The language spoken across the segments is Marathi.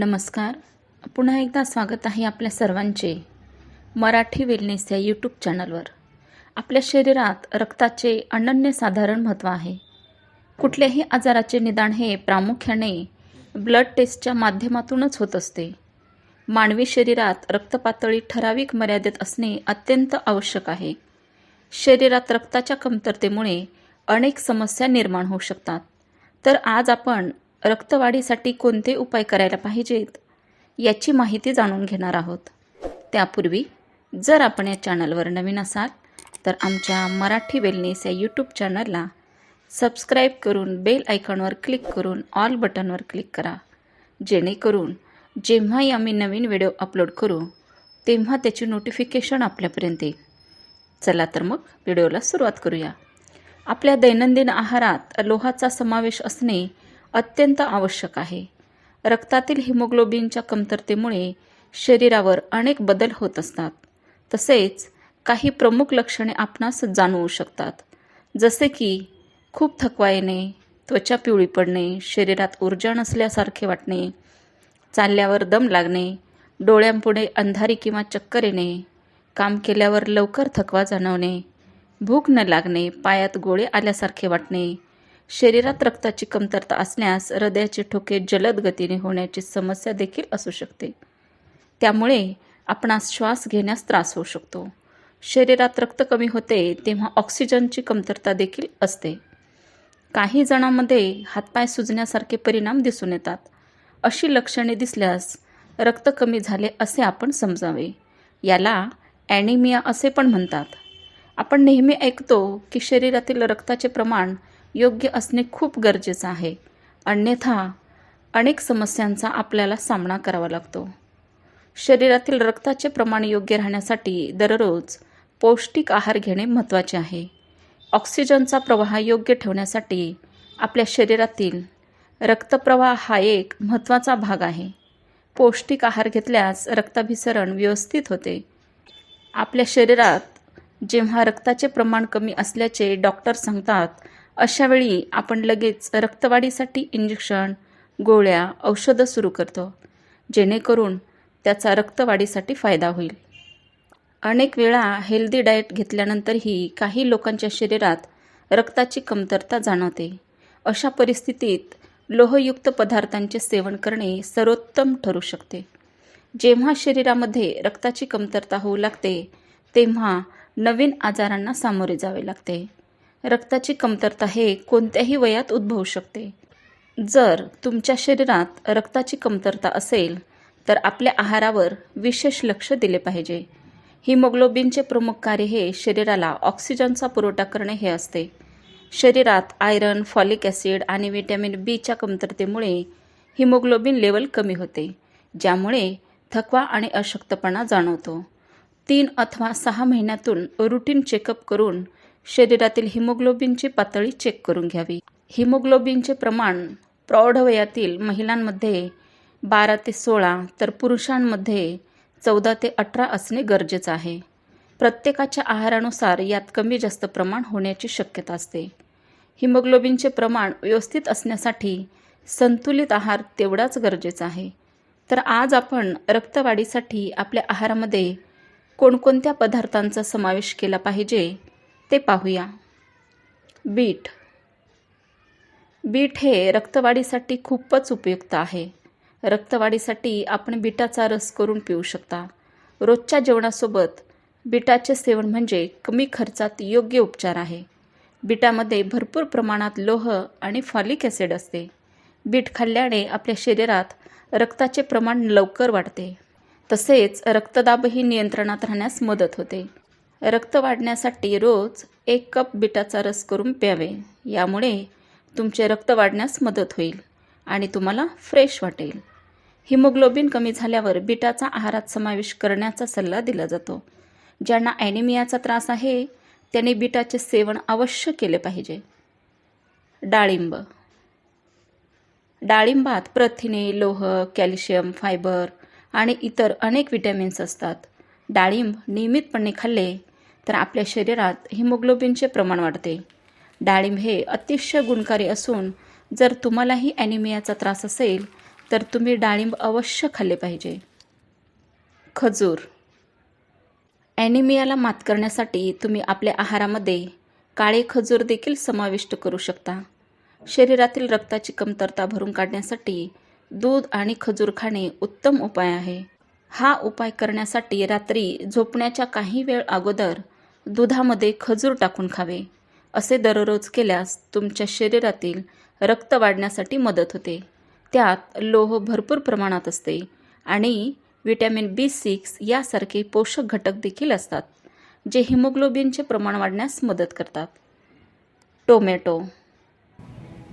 नमस्कार. पुन्हा एकदा स्वागत आहे आपल्या सर्वांचे मराठी वेलनेस या यूट्यूब चॅनलवर आपल्या शरीरात रक्ताचे अनन्यसाधारण महत्त्व आहे. कुठल्याही आजाराचे निदान हे प्रामुख्याने ब्लड टेस्टच्या माध्यमातूनच होत असते. मानवी शरीरात रक्तपातळी ठराविक मर्यादेत असणे अत्यंत आवश्यक आहे. शरीरात रक्ताच्या कमतरतेमुळे अनेक समस्या निर्माण होऊ शकतात. तर आज आपण रक्तवाढीसाठी कोणते उपाय करायला पाहिजेत याची माहिती जाणून घेणार आहोत. त्यापूर्वी जर आपण या चॅनलवर नवीन असाल तर आमच्या मराठी वेलनेस या यूट्यूब चॅनलला सबस्क्राईब करून बेल आयकॉनवर क्लिक करून ऑल बटनवर क्लिक करा. जेणेकरून जेव्हाही आम्ही नवीन व्हिडिओ अपलोड करू तेव्हा त्याची नोटिफिकेशन आपल्यापर्यंत येईल. चला तर मग व्हिडिओला सुरुवात करूया. आपल्या दैनंदिन आहारात लोहाचा समावेश असणे अत्यंत आवश्यक आहे. रक्तातील हिमोग्लोबिनच्या कमतरतेमुळे शरीरावर अनेक बदल होत असतात. तसेच काही प्रमुख लक्षणे आपणास जाणवू शकतात. जसे की खूप थकवा येणे त्वचा पिवळी पडणे शरीरात ऊर्जा नसल्यासारखे वाटणे चालल्यावर दम लागणे डोळ्यांपुढे अंधारी किंवा चक्कर येणे काम केल्यावर लवकर थकवा जाणवणे भूक न लागणे पायात गोळे आल्यासारखे वाटणे शरीरात रक्ताची कमतरता असल्यास हृदयाचे ठोके जलद गतीने होण्याची समस्या देखील असू शकते. त्यामुळे आपणास श्वास घेण्यास त्रास होऊ शकतो. शरीरात रक्त कमी होते तेव्हा ऑक्सिजनची कमतरता देखील असते. काही जणांमध्ये हातपाय सुजण्यासारखे परिणाम दिसून येतात. अशी लक्षणे दिसल्यास रक्त कमी झाले असे आपण समजावे. याला ॲनिमिया असे पण म्हणतात. आपण नेहमी ऐकतो की शरीरातील रक्ताचे प्रमाण योग्य असणे खूप गरजेचं आहे. अन्यथा अनेक समस्यांचा आपल्याला सामना करावा लागतो. शरीरातील रक्ताचे प्रमाण योग्य राहण्यासाठी दररोज पौष्टिक आहार घेणे महत्त्वाचे आहे. ऑक्सिजनचा प्रवाह योग्य ठेवण्यासाठी आपल्या शरीरातील रक्तप्रवाह हा एक महत्त्वाचा भाग आहे. पौष्टिक आहार घेतल्यास रक्ताभिसरण व्यवस्थित होते. आपल्या शरीरात जेव्हा रक्ताचे प्रमाण कमी असल्याचे डॉक्टर सांगतात अशावेळी आपण लगेच रक्तवाढीसाठी इंजेक्शन गोळ्या औषधं सुरू करतो जेणेकरून त्याचा रक्तवाढीसाठी फायदा होईल. अनेक वेळा हेल्दी डाएट घेतल्यानंतरही काही लोकांच्या शरीरात रक्ताची कमतरता जाणवते. अशा परिस्थितीत लोहयुक्त पदार्थांचे सेवन करणे सर्वोत्तम ठरू शकते. जेव्हा शरीरामध्ये रक्ताची कमतरता होऊ लागते तेव्हा नवीन आजारांना सामोरे जावे लागते. रक्ताची कमतरता हे कोणत्याही वयात उद्भवू शकते. जर तुमच्या शरीरात रक्ताची कमतरता असेल तर आपल्या आहारावर विशेष लक्ष दिले पाहिजे. हिमोग्लोबिनचे प्रमुख कार्य हे शरीराला ऑक्सिजनचा पुरवठा करणे हे असते. शरीरात आयरन फॉलिक ॲसिड आणि व्हिटॅमिन बीच्या कमतरतेमुळे हिमोग्लोबिन लेवल कमी होते ज्यामुळे थकवा आणि अशक्तपणा जाणवतो. तीन अथवा सहा महिन्यातून रुटीन चेकअप करून शरीरातील हिमोग्लोबिनची पातळी चेक करून घ्यावी. हिमोग्लोबिनचे प्रमाण प्रौढवयातील महिलांमध्ये बारा ते सोळा तर पुरुषांमध्ये चौदा ते अठरा असणे गरजेचं आहे. प्रत्येकाच्या आहारानुसार यात कमी जास्त प्रमाण होण्याची शक्यता असते. हिमोग्लोबिनचे प्रमाण व्यवस्थित असण्यासाठी संतुलित आहार तेवढाच गरजेचा आहे. तर आज आपण रक्तवाढीसाठी आपल्या आहारामध्ये कोणकोणत्या पदार्थांचा समावेश केला पाहिजे? ते पाहूया. बीट. बीट हे रक्तवाढीसाठी खूपच उपयुक्त आहे. रक्तवाढीसाठी आपण बीटाचा रस करून पिऊ शकता. रोजच्या जेवणासोबत बीटाचे सेवन म्हणजे कमी खर्चात योग्य उपचार आहे. बीटामध्ये भरपूर प्रमाणात लोह आणि फॉलिक ॲसिड असते. बीट खाल्ल्याने आपल्या शरीरात रक्ताचे प्रमाण लवकर वाढते. तसेच रक्तदाबही नियंत्रणात राहण्यास मदत होते. रक्त वाढण्यासाठी रोज एक कप बिटाचा रस करून प्यावे. यामुळे तुमचे रक्त वाढण्यास मदत होईल आणि तुम्हाला फ्रेश वाटेल. हिमोग्लोबिन कमी झाल्यावर बिटाचा आहारात समावेश करण्याचा सल्ला दिला जातो. ज्यांना ॲनिमियाचा त्रास आहे त्यांनी बिटाचे सेवन अवश्य केले पाहिजे. डाळिंब. डाळिंबात प्रथिने लोह कॅल्शियम फायबर आणि इतर अनेक विटॅमिन्स असतात. डाळिंब नियमितपणे खाल्ले तर आपल्या शरीरात हिमोग्लोबिनचे प्रमाण वाढते. डाळिंब हे अतिशय गुणकारी असून जर तुम्हालाही ॲनिमियाचा त्रास असेल तर तुम्ही डाळिंब अवश्य खाल्ले पाहिजे. खजूर. ॲनिमियाला मात करण्यासाठी तुम्ही आपल्या आहारामध्ये काळे खजूर देखील समाविष्ट करू शकता. शरीरातील रक्ताची कमतरता भरून काढण्यासाठी दूध आणि खजूर खाणे उत्तम उपाय आहे. हा उपाय करण्यासाठी रात्री झोपण्याच्या काही वेळ अगोदर दुधामध्ये खजूर टाकून खावे असे दररोज केल्यास तुमच्या शरीरातील रक्त वाढण्यासाठी मदत होते. त्यात लोह भरपूर प्रमाणात असते आणि विटॅमिन बी सिक्स यासारखे पोषक घटक देखील असतात जे हिमोग्लोबिनचे प्रमाण वाढण्यास मदत करतात. टोमॅटो.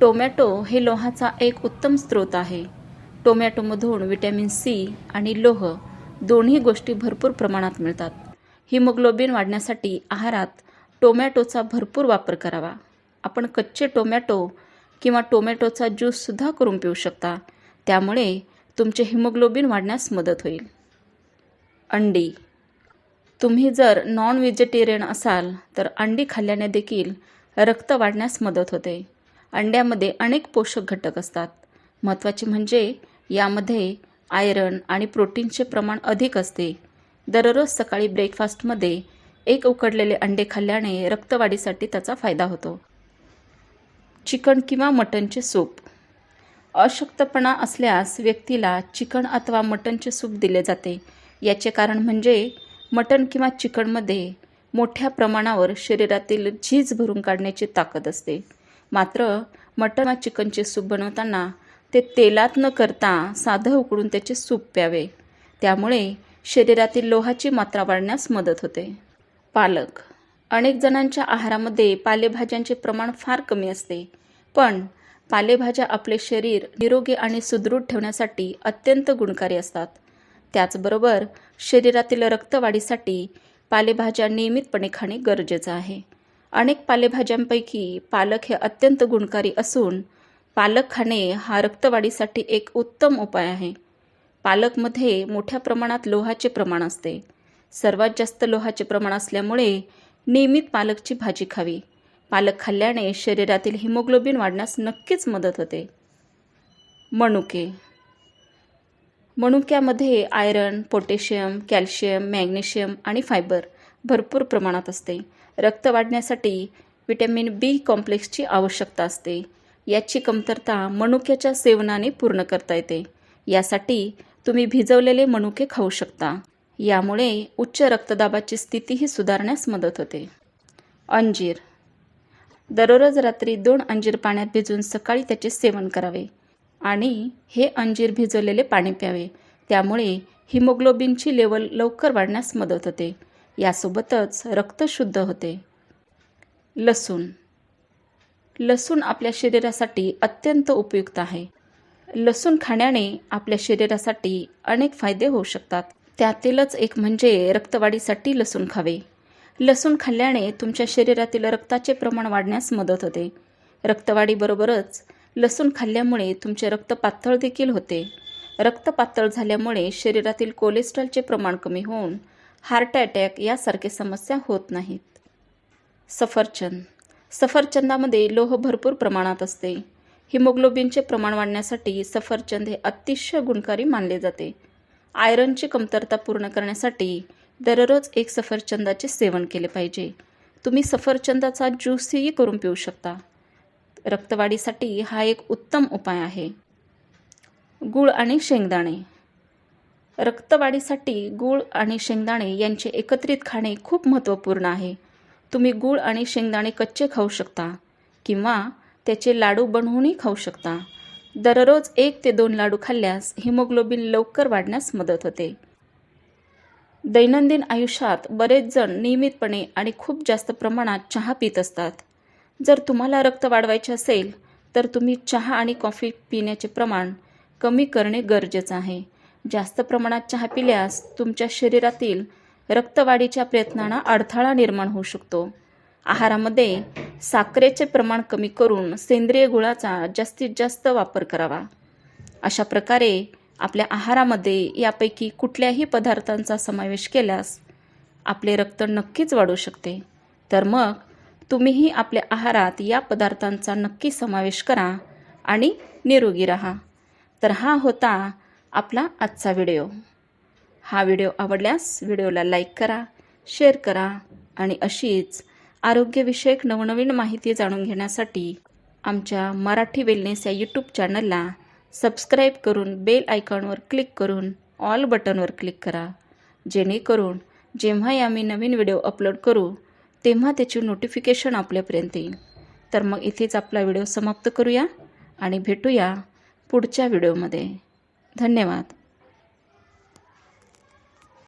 टोमॅटो हे लोहाचा एक उत्तम स्रोत आहे. टोमॅटोमधून विटॅमिन सी आणि लोह दोन्ही गोष्टी भरपूर प्रमाणात मिळतात. हिमोग्लोबिन वाढण्यासाठी आहारात टोमॅटोचा भरपूर वापर करावा. आपण कच्चे टोमॅटो किंवा टोमॅटोचा ज्यूससुद्धा करून पिऊ शकता. त्यामुळे तुमचे हिमोग्लोबिन वाढण्यास मदत होईल. अंडी. तुम्ही जर नॉन व्हेजिटेरियन असाल तर अंडी खाल्ल्याने देखील रक्त वाढण्यास मदत होते. अंड्यामध्ये अनेक पोषक घटक असतात. महत्त्वाचे म्हणजे यामध्ये आयरन आणि प्रोटीनचे प्रमाण अधिक असते. दररोज सकाळी ब्रेकफास्टमध्ये एक उकडलेले अंडे खाल्ल्याने रक्तवाढीसाठी त्याचा फायदा होतो. चिकन किंवा मटनचे सूप. अशक्तपणा असल्यास व्यक्तीला चिकन अथवा मटनचे सूप दिले जाते. याचे कारण म्हणजे मटन किंवा चिकनमध्ये मोठ्या प्रमाणावर शरीरातील झीज भरून काढण्याची ताकद असते. मात्र मटन किंवा चिकनचे सूप बनवताना ते तेलात न करता साधं उकडून त्याचे सूप प्यावे. त्यामुळे शरीरातील लोहाची मात्रा वाढण्यास मदत होते. पालक. अनेक जणांच्या आहारामध्ये पालेभाज्यांचे प्रमाण फार कमी असते. पण पालेभाज्या आपले शरीर निरोगी आणि सुदृढ ठेवण्यासाठी अत्यंत गुणकारी असतात. त्याचबरोबर शरीरातील रक्तवाढीसाठी पालेभाज्या नियमितपणे खाणे गरजेचं आहे. अनेक पालेभाज्यांपैकी पालक हे अत्यंत गुणकारी असून पालक खाणे हा रक्तवाढीसाठी एक उत्तम उपाय आहे. पालकमध्ये मोठ्या प्रमाणात लोहाचे प्रमाण असते. सर्वात जास्त लोहाचे प्रमाण असल्यामुळे नियमित पालकची भाजी खावी. पालक खाल्ल्याने शरीरातील हिमोग्लोबिन वाढण्यास नक्कीच मदत होते. मनुके मनुक्यामध्ये आयरन पोटॅशियम कॅल्शियम मॅग्नेशियम आणि फायबर भरपूर प्रमाणात असते. रक्त वाढण्यासाठी विटॅमिन बी कॉम्प्लेक्सची आवश्यकता असते. याची कमतरता मनुक्याच्या सेवनाने पूर्ण करता येते. यासाठी तुम्ही भिजवलेले मनुके खाऊ शकता. यामुळे उच्च रक्तदाबाची स्थितीही सुधारण्यास मदत होते. अंजीर. दररोज रात्री दोन अंजीर पाण्यात भिजवून सकाळी त्याचे सेवन करावे आणि हे अंजीर भिजवलेले पाणी प्यावे. त्यामुळे हिमोग्लोबिनची लेवल लवकर वाढण्यास मदत होते. यासोबतच रक्त शुद्ध होते. लसूण. लसूण आपल्या शरीरासाठी अत्यंत उपयुक्त आहे. लसूण खाण्याने आपल्या शरीरासाठी अनेक फायदे होऊ शकतात. त्यातीलच एक म्हणजे रक्तवाढीसाठी लसूण खावे. लसूण खाल्ल्याने तुमच्या शरीरातील रक्ताचे प्रमाण वाढण्यास मदत होते. रक्तवाढीबरोबरच लसूण खाल्ल्यामुळे तुमचे रक्त पातळ देखील होते. रक्त पातळ झाल्यामुळे शरीरातील कोलेस्ट्रॉलचे प्रमाण कमी होऊन हार्ट अटॅक यासारखे समस्या होत नाहीत. सफरचंद. सफरचंदामध्ये लोह भरपूर प्रमाणात असते. हिमोग्लोबिनचे प्रमाण वाढण्यासाठी सफरचंद हे अतिशय गुणकारी मानले जाते. आयरनची कमतरता पूर्ण करण्यासाठी दररोज एक सफरचंदाचे सेवन केले पाहिजे. तुम्ही सफरचंदाचा ज्यूसही करून पिऊ शकता. रक्तवाढीसाठी हा एक उत्तम उपाय आहे. गूळ आणि शेंगदाणे. रक्तवाढीसाठी गूळ आणि शेंगदाणे यांचे एकत्रित खाणे खूप महत्त्वपूर्ण आहे. तुम्ही गूळ आणि शेंगदाणे कच्चे खाऊ शकता किंवा त्याचे लाडू बनवूनही खाऊ शकता. दररोज एक ते दोन लाडू खाल्ल्यास हिमोग्लोबिन लवकर वाढण्यास मदत होते. दैनंदिन आयुष्यात बरेच जण नियमितपणे आणि खूप जास्त प्रमाणात चहा पित असतात. जर तुम्हाला रक्त वाढवायचे असेल तर तुम्ही चहा आणि कॉफी पिण्याचे प्रमाण कमी करणे गरजेचं आहे. जास्त प्रमाणात चहा पिल्यास तुमच्या शरीरातील रक्तवाढीच्या प्रयत्नांना अडथळा निर्माण होऊ शकतो. आहारामध्ये साखरेचे प्रमाण कमी करून सेंद्रिय गुळाचा जास्तीत जास्त वापर करावा. अशा प्रकारे आपल्या आहारामध्ये यापैकी कुठल्याही पदार्थांचा समावेश केल्यास आपले रक्त नक्कीच वाढू शकते. तर मग तुम्हीही आपल्या आहारात या पदार्थांचा नक्की समावेश करा आणि निरोगी राहा. तर हा होता आपला आजचा व्हिडिओ. हा व्हिडिओ आवडल्यास व्हिडिओला लाईक करा शेअर करा आणि अशीच आरोग्यविषयक नवनवीन माहिती जाणून घेण्यासाठी आमच्या मराठी वेलनेस या यूट्यूब चॅनलला सबस्क्राईब करून बेल आयकॉनवर क्लिक करून ऑल बटनवर क्लिक करा. जेणेकरून जेव्हाही आम्ही नवीन व्हिडिओ अपलोड करू तेव्हा त्याची नोटिफिकेशन आपल्यापर्यंत येईल. तर मग इथेच आपला व्हिडिओ समाप्त करूया आणि भेटूया पुढच्या व्हिडिओमध्ये धन्यवाद.